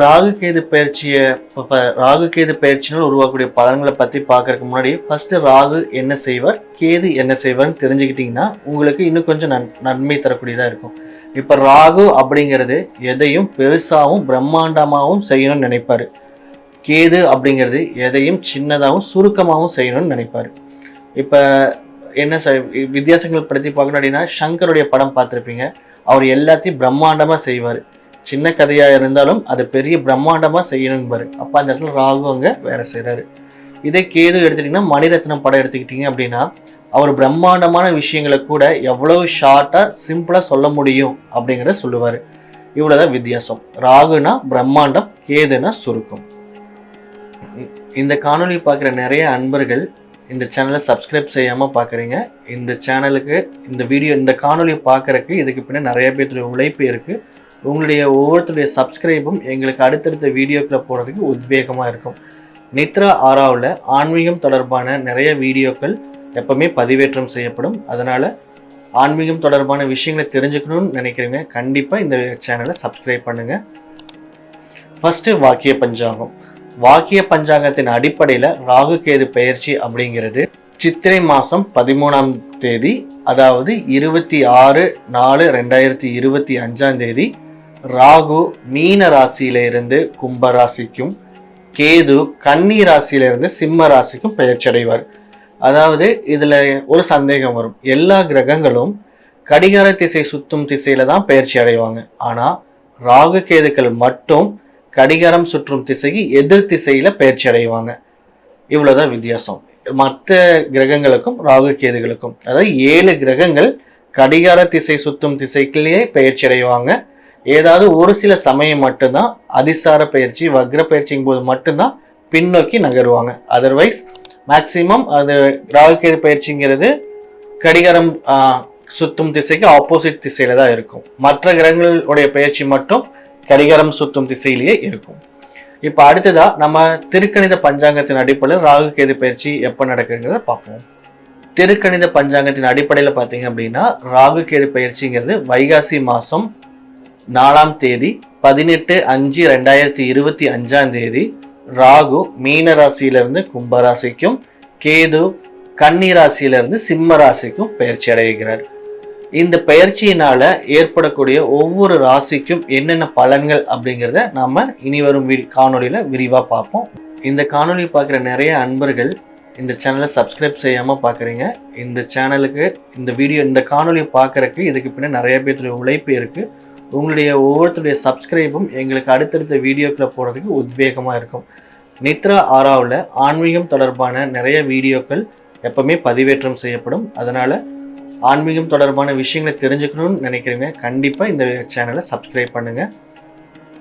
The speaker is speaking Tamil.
ராகு கேது பயிற்சியை ராகு கேது பயிற்சினால் உருவாக்கக்கூடிய பலன்களை பற்றி பார்க்கறதுக்கு முன்னாடி ஃபர்ஸ்ட் ராகு என்ன செய்வார் கேது என்ன செய்வார்னு தெரிஞ்சுக்கிட்டிங்கன்னா உங்களுக்கு இன்னும் கொஞ்சம் நன் நன்மை தரக்கூடியதாக இருக்கும். இப்போ ராகு அப்படிங்கிறது எதையும் பெருசாகவும் பிரம்மாண்டமாகவும் செய்யணும்னு நினைப்பார். கேது அப்படிங்கிறது எதையும் சின்னதாகவும் சுருக்கமாகவும் செய்யணும்னு நினைப்பார். இப்போ என்ன செய் வித்தியாசங்கள் படுத்தி பார்க்கணும் அப்படின்னா சங்கருடைய படம் பார்த்துருப்பீங்க. அவர் எல்லாத்தையும் பிரம்மாண்டமாக செய்வார். சின்ன கதையாக இருந்தாலும் அதை பெரிய பிரம்மாண்டமாக செய்யணும்பாரு அப்போ அந்த இடத்துல ராகு அங்கே வேலை செய்கிறாரு இதே கேது எடுத்துட்டிங்கன்னா மணிரத்னம் படம் எடுத்துக்கிட்டிங்க அப்படின்னா அவர் பிரம்மாண்டமான விஷயங்களை கூட எவ்வளோ ஷார்ட்டாக சிம்பிளாக சொல்ல முடியும் அப்படிங்கிறத சொல்லுவார். இவ்வளோதான் வித்தியாசம். ராகுனா பிரம்மாண்டம் கேதுனா சுருக்கம். இந்த காணொலி பார்க்குற நிறைய அன்பர்கள் இந்த சேனலை சப்ஸ்கிரைப் செய்யாமல் பார்க்குறீங்க. இந்த சேனலுக்கு இந்த வீடியோ இந்த காணொலி பார்க்குறக்கு இதுக்கு பின்னாடி நிறைய பேர்த்துடைய உழைப்பு இருக்குது உங்களுடைய ஒவ்வொருத்தருடைய சப்ஸ்கிரைபும் எங்களுக்கு அடுத்தடுத்த வீடியோக்களை போடுறதுக்கு உத்வேகமாக இருக்கும். நித்ரா ஆராவில் ஆன்மீகம் தொடர்பான நிறைய வீடியோக்கள் எப்பவுமே பதிவேற்றம் செய்யப்படும். அதனால் ஆன்மீகம் தொடர்பான விஷயங்களை தெரிஞ்சுக்கணும்னு நினைக்கிறீங்க கண்டிப்பாக இந்த சேனலை சப்ஸ்கிரைப் பண்ணுங்கள் ஃபஸ்ட்டு வாக்கிய பஞ்சாங்கம். வாக்கிய பஞ்சாங்கத்தின் அடிப்படையில் ராகு கேது பெயர்ச்சி அப்படிங்கிறது சித்திரை மாதம் பதிமூணாம் தேதி அதாவது இருபத்தி ஆறு நாலு ரெண்டாயிரத்தி இருபத்தி அஞ்சாம் தேதி ராகு மீன ராசியிலிருந்து கும்ப ராசிக்கும் கேது கன்னி ராசியிலிருந்து சிம்ம ராசிக்கும் பெயர்ச்சி அடைவார் அதாவது இதில் ஒரு சந்தேகம் வரும். எல்லா கிரகங்களும் கடிகார திசை சுத்தும் திசையில தான் பெயர்ச்சி அடைவாங்க. ஆனால் ராகு கேதுக்கள் மட்டும் கடிகாரம் சுற்றும் திசைக்கு எதிர் திசையில பெயர்ச்சி அடைவாங்க. இவ்வளோதான் வித்தியாசம். மற்ற கிரகங்களுக்கும் ராகு கேதுகளுக்கும் அதாவது ஏழு கிரகங்கள் கடிகார திசை சுத்தும் திசைக்குள்ளேயே பெயர்ச்சி அடைவாங்க. ஏதாவது ஒரு சில சமயம் மட்டும்தான் அதிசார பயிற்சி வக்ர பயிற்சிங்கும் போது மட்டும்தான் பின்னோக்கி நகருவாங்க. அதர்வைஸ் மேக்சிமம் அது ராகு கேது பயிற்சிங்கிறது கடிகாரம் சுத்தும் திசைக்கு ஆப்போசிட் திசையில தான் இருக்கும். மற்ற கிரகங்களுடைய பயிற்சி மட்டும் கடிகாரம் சுத்தும் திசையிலேயே இருக்கும். இப்போ அடுத்ததா நம்ம திருக்கணித பஞ்சாங்கத்தின் அடிப்படையில் ராகு கேது பயிற்சி எப்போ நடக்குங்கிறத பார்ப்போம். திருக்கணித பஞ்சாங்கத்தின் அடிப்படையில் பார்த்தீங்க அப்படின்னா ராகு கேது பயிற்சிங்கிறது வைகாசி மாதம் நாலாம் தேதி பதினெட்டு அஞ்சு ரெண்டாயிரத்தி இருபத்தி அஞ்சாம் தேதி ராகு மீன ராசியிலிருந்து கும்ப ராசிக்கும் கேது கன்னி ராசியிலிருந்து சிம்ம ராசிக்கும் பயிற்சி அடைகிறார். இந்த பயிற்சியினால ஏற்படக்கூடிய ஒவ்வொரு ராசிக்கும் என்னென்ன பலன்கள் அப்படிங்கிறத நாம இனி வரும் வீ காணொலியில விரிவாக பார்ப்போம். இந்த காணொலி பார்க்குற நிறைய அன்பர்கள் இந்த சேனலை சப்ஸ்கிரைப் செய்யாமல் பார்க்குறீங்க. இந்த சேனலுக்கு இந்த வீடியோ இந்த காணொலி பார்க்குறக்கு இதுக்கு பின்னாடி நிறைய பேர் உழைப்பு இருக்குது உங்களுடைய ஒவ்வொருத்தருடைய சப்ஸ்கிரைபும் எங்களுக்கு அடுத்தடுத்த வீடியோக்களை போடுறதுக்கு உத்வேகமாக இருக்கும். நித்ரா ஆராவில் ஆன்மீகம் தொடர்பான நிறைய வீடியோக்கள் எப்பவுமே பதிவேற்றம் செய்யப்படும். அதனால் ஆன்மீகம் தொடர்பான விஷயங்களை தெரிஞ்சுக்கணும்னு நினைக்கிறீங்க கண்டிப்பாக இந்த சேனலை சப்ஸ்கிரைப் பண்ணுங்கள்